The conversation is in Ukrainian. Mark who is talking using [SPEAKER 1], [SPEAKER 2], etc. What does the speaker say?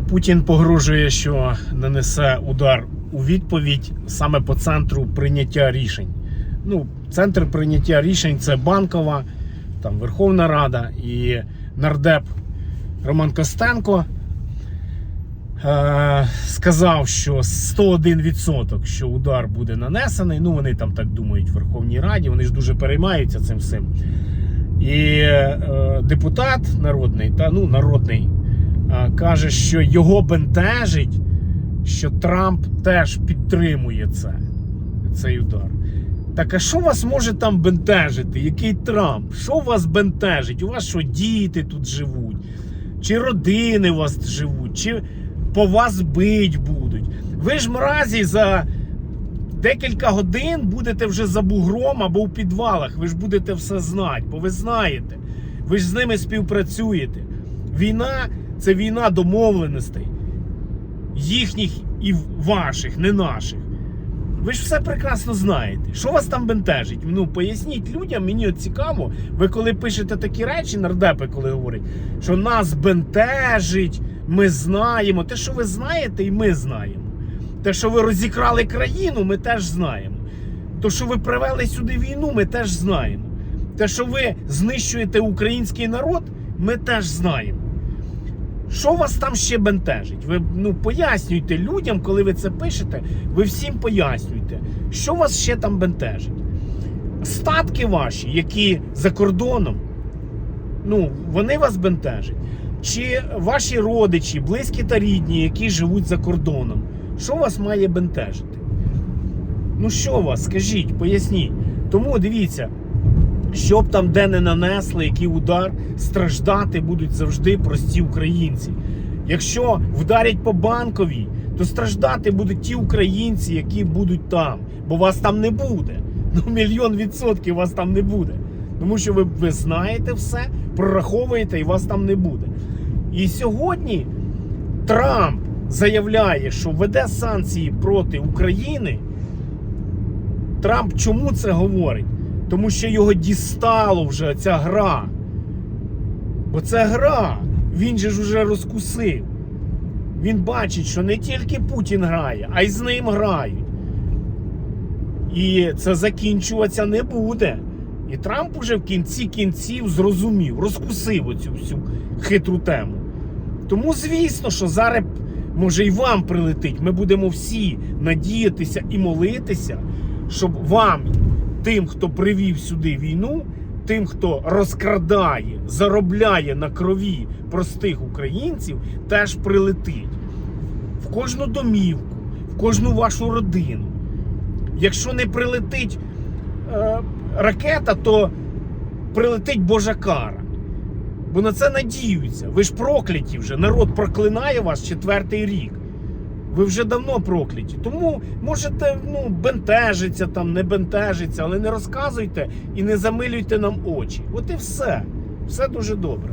[SPEAKER 1] Путін погрожує, що нанесе удар у відповідь саме по центру прийняття рішень. Ну, центр прийняття рішень це Банкова, там Верховна Рада і нардеп Роман Костенко. Е, сказав, що 101% що удар буде нанесений. Ну, вони там так думають в Верховній Раді, вони ж дуже переймаються цим всім. І е, депутат народний, та ну народний, каже, що його бентежить, що Трамп теж підтримує це, цей удар. Так а що вас може там бентежити? Який Трамп? Що вас бентежить? У вас що діти тут живуть? Чи родини у вас живуть? Чи по вас бить будуть? Ви ж мразі за декілька годин будете вже за бугром або в підвалах. Ви ж будете все знати, бо ви знаєте. Ви ж з ними співпрацюєте. Війна це війна домовленостей. Їхніх і ваших, не наших. Ви ж все прекрасно знаєте. Що вас там бентежить? Ну, поясніть людям, мені от цікаво. Ви коли пишете такі речі, нардепи, коли говорять, що нас бентежить, ми знаємо. Те, що ви знаєте, і ми знаємо. Те, що ви розікрали країну, ми теж знаємо. Те, що ви привели сюди війну, ми теж знаємо. Те, що ви знищуєте український народ, ми теж знаємо. Що вас там ще бентежить? Ви ну пояснюйте людям, коли ви це пишете, ви всім пояснюйте, що вас ще там бентежить. Статки ваші, які за кордоном, ну, вони вас бентежать. Чи ваші родичі, близькі та рідні, які живуть за кордоном, що вас має бентежити? Ну що вас, скажіть, поясніть. Тому дивіться, щоб там де не нанесли, який удар, страждати будуть завжди прості українці. Якщо вдарять по банковій, то страждати будуть ті українці, які будуть там, бо вас там не буде. Ну, мільйон відсотків вас там не буде. Тому що ви, ви знаєте все, прораховуєте і вас там не буде. І сьогодні Трамп заявляє, що веде санкції проти України. Трамп чому це говорить? Тому що його дістало вже ця гра. Бо це гра. Він же ж уже розкусив. Він бачить, що не тільки Путін грає, а й з ним грають. І це закінчуватися не буде. І Трамп уже в кінці кінців зрозумів, розкусив оцю всю хитру тему. Тому, звісно, що зараз може і вам прилетить. Ми будемо всі надіятися і молитися, щоб вам, тим, хто привів сюди війну, тим, хто розкрадає, заробляє на крові простих українців, теж прилетить в кожну домівку, в кожну вашу родину. Якщо не прилетить е, ракета, то прилетить Божа кара. Бо на це надіються. Ви ж прокляті вже. Народ проклинає вас четвертий рік. Ви вже давно прокляті. Тому можете ну, бентежиться там, не бентежиться, але не розказуйте і не замилюйте нам очі. От і все. Все дуже добре.